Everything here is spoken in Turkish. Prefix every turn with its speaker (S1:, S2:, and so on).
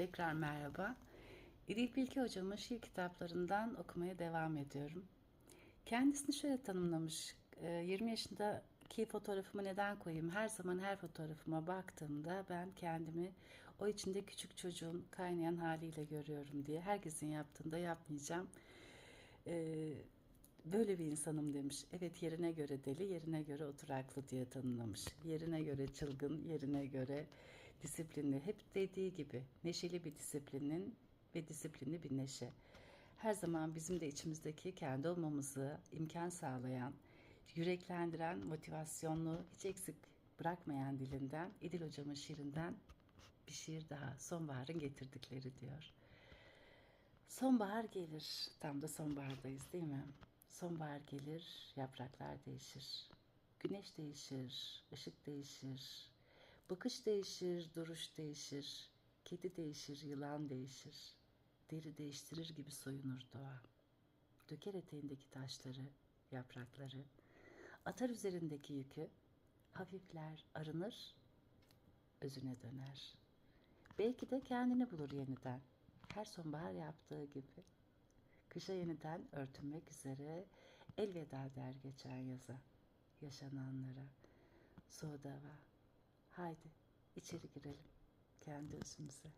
S1: Tekrar merhaba. İdil Bilge hocamın şiir kitaplarından okumaya devam ediyorum. Kendisini şöyle tanımlamış. e, 20 yaşındaki fotoğrafımı neden koyayım? Her zaman her fotoğrafıma baktığımda ben kendimi o içinde küçük çocuğun kaynayan haliyle görüyorum diye. Herkesin yaptığında yapmayacağım. E, Böyle bir insanım demiş. Evet yerine göre deli, yerine göre oturaklı diye tanımlamış. Yerine göre çılgın, yerine göre disiplinli. Hep dediği gibi neşeli bir disiplinin ve disiplinli bir neşe. Her zaman bizim de içimizdeki kendi olmamızı imkan sağlayan, yüreklendiren, motivasyonlu, hiç eksik bırakmayan dilinden, İdil Hocam'ın şiirinden bir şiir daha. Sonbaharın getirdikleri diyor. Sonbahar gelir. Tam da sonbahardayız değil mi? Sonbahar gelir, yapraklar değişir. Güneş değişir, ışık değişir. Bakış değişir, duruş değişir. Kedi değişir, yılan değişir. Deri değiştirir gibi soyunur doğa. Döker eteğindeki taşları, yaprakları. Atar üzerindeki yükü. Hafifler, arınır, özüne döner. Belki de kendini bulur yeniden. Her sonbahar yaptığı gibi. Kışa yeniden örtünmek üzere elveda der geçen yaza, yaşananlara. Soğuda Haydi içeri girelim kendi özümüze.